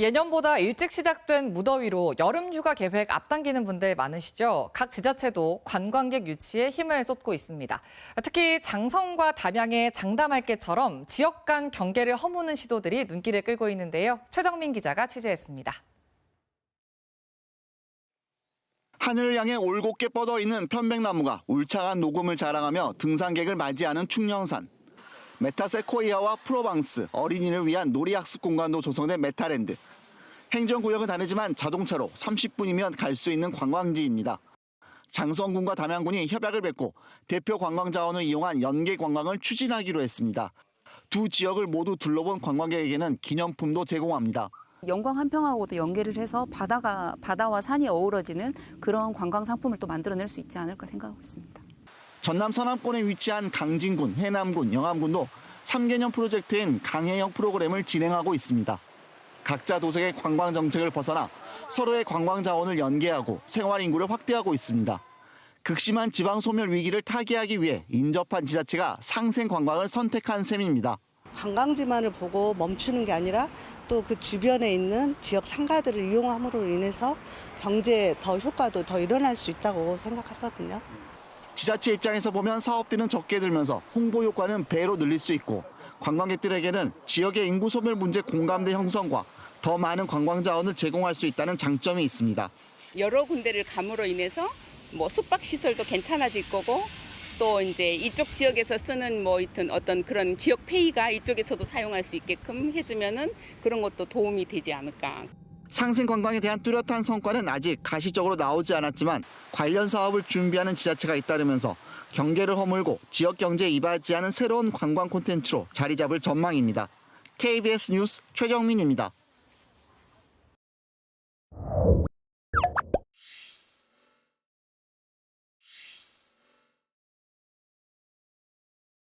예년보다 일찍 시작된 무더위로 여름 휴가 계획 앞당기는 분들 많으시죠? 각 지자체도 관광객 유치에 힘을 쏟고 있습니다. 특히 장성과 담양의 장담할게처럼 지역 간 경계를 허무는 시도들이 눈길을 끌고 있는데요. 최정민 기자가 취재했습니다. 하늘을 향해 올곧게 뻗어 있는 편백나무가 울창한 녹음을 자랑하며 등산객을 맞이하는 충령산. 메타세코이아와 프로방스, 어린이를 위한 놀이학습 공간도 조성된 메타랜드. 행정구역은 다르지만 자동차로 30분이면 갈 수 있는 관광지입니다. 장성군과 담양군이 협약을 맺고 대표 관광 자원을 이용한 연계 관광을 추진하기로 했습니다. 두 지역을 모두 둘러본 관광객에게는 기념품도 제공합니다. 영광 한평하고도 연계를 해서 바다가 바다와 산이 어우러지는 그런 관광 상품을 또 만들어낼 수 있지 않을까 생각하고 있습니다. 전남 서남권에 위치한 강진군, 해남군, 영암군도 3개년 프로젝트인 강해역 프로그램을 진행하고 있습니다. 각자 도색의 관광 정책을 벗어나 서로의 관광 자원을 연계하고 생활 인구를 확대하고 있습니다. 극심한 지방 소멸 위기를 타개하기 위해 인접한 지자체가 상생 관광을 선택한 셈입니다. 관광지만을 보고 멈추는 게 아니라 또 그 주변에 있는 지역 상가들을 이용함으로 인해서 경제 더 효과도 더 일어날 수 있다고 생각하거든요. 지자체 입장에서 보면 사업비는 적게 들면서 홍보 효과는 배로 늘릴 수 있고 관광객들에게는 지역의 인구 소멸 문제 공감대 형성과 더 많은 관광 자원을 제공할 수 있다는 장점이 있습니다. 여러 군데를 감으로 인해서 뭐 숙박 시설도 괜찮아질 거고 또 이제 이쪽 지역에서 쓰는 뭐 하여튼 어떤 그런 지역 페이가 이쪽에서도 사용할 수 있게끔 해주면은 그런 것도 도움이 되지 않을까. 상생 관광에 대한 뚜렷한 성과는 아직 가시적으로 나오지 않았지만 관련 사업을 준비하는 지자체가 잇따르면서 경계를 허물고 지역 경제에 이바지하는 새로운 관광 콘텐츠로 자리 잡을 전망입니다. KBS 뉴스 최정민입니다.